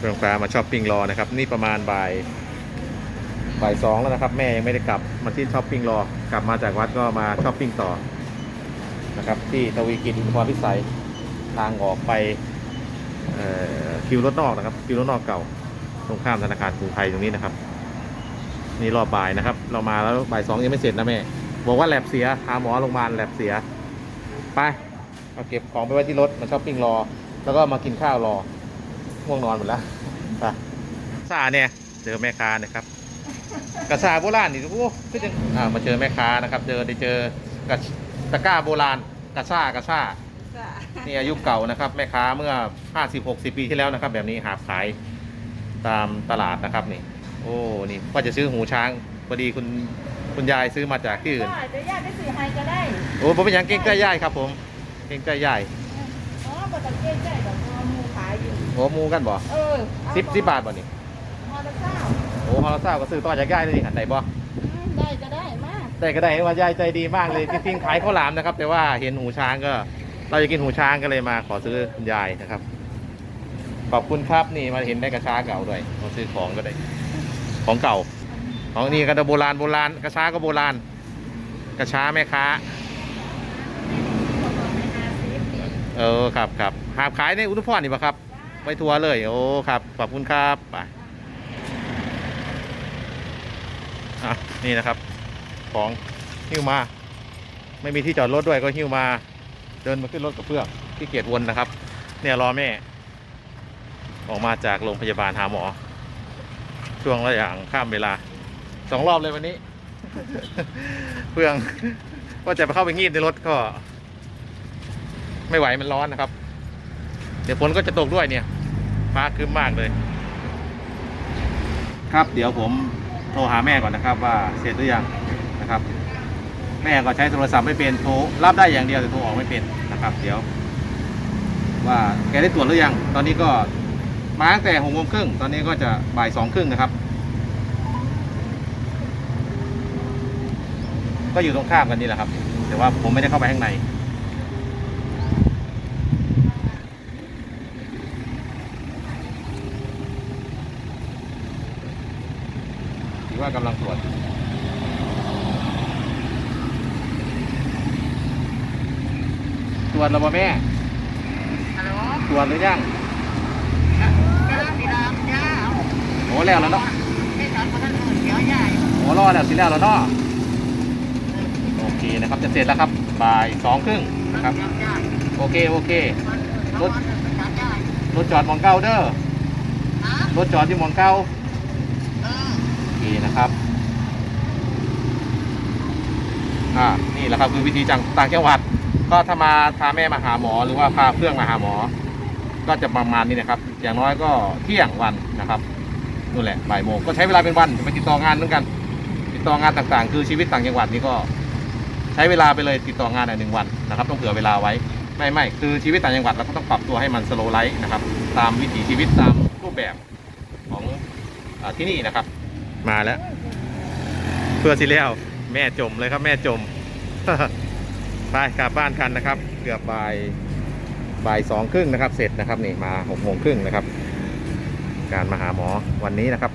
เรื่องฟ้ามาช้อปปิ้งรอนะครับ นี่ประมาณบ่ายบ่ายสองแล้วนะครับ แม่ยังไม่ได้กลับมาที่ช้อปปิ้งรอกลับมาจากวัดก็มาช้อปปิ้งต่อนะครับ ที่ทวีกิจอุทุมพรพิสัยทางออกไปคิวรถนอกนะครับคิวรถนอกเก่า ตรงข้ามธนาคารกรุงไทยตรงนี้นะครับ นี่รอบบ่ายนะครับ เรามาแล้วบ่ายสองยังไม่เสร็จนะแม่ บอกว่าแลบเสียหาหมอโรงพยาบาลแลบเสียไปเอาเก็บของไปไว้ที่รถมาช้อปปิ้งรอ แล้วก็มากินข้าวรอ ง่วงนอนหมดแล้วไปซาเนี่ยเจอแม่ค้านะครับกระซาโบราณนี่โอ้ก็ยังอ่ามาเจอแม่ค้านะครับเจอได้เจอกระตะกร้าโบราณกระซ่ากระซ่าจ้ะนี่อายุเก่านะครับแม่ค้าเมื่อ 50-60 ปีที่แล้วนะครับ แบบนี้หาบขายตามตลาดนะครับนี่ โอ้นี่ว่าจะซื้อหูช้างพอดีคุณคุณยายซื้อมาจากที่อื่นได้เดี๋ยวญาติไปสื่อให้ก็ได้โอ้ผมเป็นหยังเก่งใกล้ย่ายครับ ผม เก่งใกล้ย่ายอ๋อบ่ต้องเกรงใจดอก เพราะว่าหมูขายอยู่โอ้หมูกันบ่เออเอสิบสิบบาทบ่นี่มอเตอร์ไซค์โอ้ฮอลล์เศร้าก็ซื้อต่อจากย่ายเลยนี่หันไหนบ่อืมได้ก็ได้มากได้ก็ได้ว่ายายใจดีมากเลยจริงๆขายข้าวหลามนะครับ แต่ว่าเห็นหูช้างก็ เราจะกินหูช้างก็เลยมาขอซื้อคุณยายนะครับ ขอบคุณครับนี่มาเห็นได้กระช้าเก่าด้วยมาซื้อของก็ได้ ของเก่า ของนี่ก็โบราณโบราณกระช้าก็โบราณ กระช้าแม่ค้า เออครับครับหาบขายในอุทุมพรนี่ปะครับ ไปทัวร์เลยโอ้ครับขอบคุณครับไปอะนี่นะครับ ของหิ้วมา ไม่มีที่จอดรถด้วยก็หิ้วมา เดินมาขึ้นรถกับเพื่อนที่เกียจวนนะครับ เนี่ยรอแม่ ออกมาจากโรงพยาบาลหาหมอ ช่วงระหว่างข้ามเวลาสองรอบเลยวันนี้ เพื่องก็จะไปเข้าไปงีบในรถก็ ไม่ไหวมันร้อนนะครับ เดี๋ยวฝนก็จะตกด้วยเนี่ยฟ้าครึ้มมากเลย ครับเดี๋ยวผมโทรหาแม่ก่อนนะครับ ว่าเสร็จหรือยังนะครับ แม่ก็ใช้โทรศัพท์ไม่เป็นโทรรับได้อย่างเดียวแต่โทรออกไม่เป็นนะครับ เดี๋ยว ว่าแกได้ตรวจหรือยัง ตอนนี้ก็มาตั้งแต่หกโมงครึ่งตอนนี้ก็จะบ่ายสองครึ่งนะครับ ก็อยู่ตรงข้ามกันนี่แหละครับ แต่ว่าผมไม่ได้เข้าไปข้างใน ว่ากำลังตรวจตรวจแล้วป่ะแม่ฮัลโหลตรวจหรือยังจ้าพี่รามจ้าโอ้แล้วแล้วเนาะไม่ทันเพราะท่านอื่นเดี๋ยวใหญ่โอ้รอแล้วสิแล้วแล้วเนาะโอเคนะครับจะเสร็จแล้วครับบ่ายสองครึ่งนะครับจ้าโอเคโอเครถประจำได้รถจอดหมองเก้าเด้อฮะรถจอดที่หมองเก้าเออโอเค นะครับอ่านี่แหละครับคือวิธีจังต่างจังหวัด ก็ถ้ามาพาแม่มาหาหมอหรือว่าพาเพื่อนมาหาหมอ ก็จะประมาณนี้นะครับ อย่างน้อยก็เที่ยงวันนะครับนู่นแหละบ่ายโมงก็ใช้เวลาเป็นวันไปติดต่องานเหมือนกัน ติดต่องานต่างๆ คือชีวิตต่างจังหวัดนี่ก็ ใช้เวลาไปเลยติดต่องานหนึ่งวันนะครับ ต้องเผื่อเวลาไว้ไม่ไม่คือชีวิตต่างจังหวัดเราก็ต้องปรับตัวให้มันสโลไลท์นะครับ ตามวิถีชีวิตตามรูปแบบของอที่นี่นะครับ มาแล้ว เพื่อที่แล้วแม่จมเลยครับแม่จมไปกลับบ้านกันนะครับ เกือบบ่ายบ่ายสองครึ่งนะครับ เสร็จนะครับนี่มาหกโมงครึ่งนะครับ การมาหาหมอวันนี้นะครับ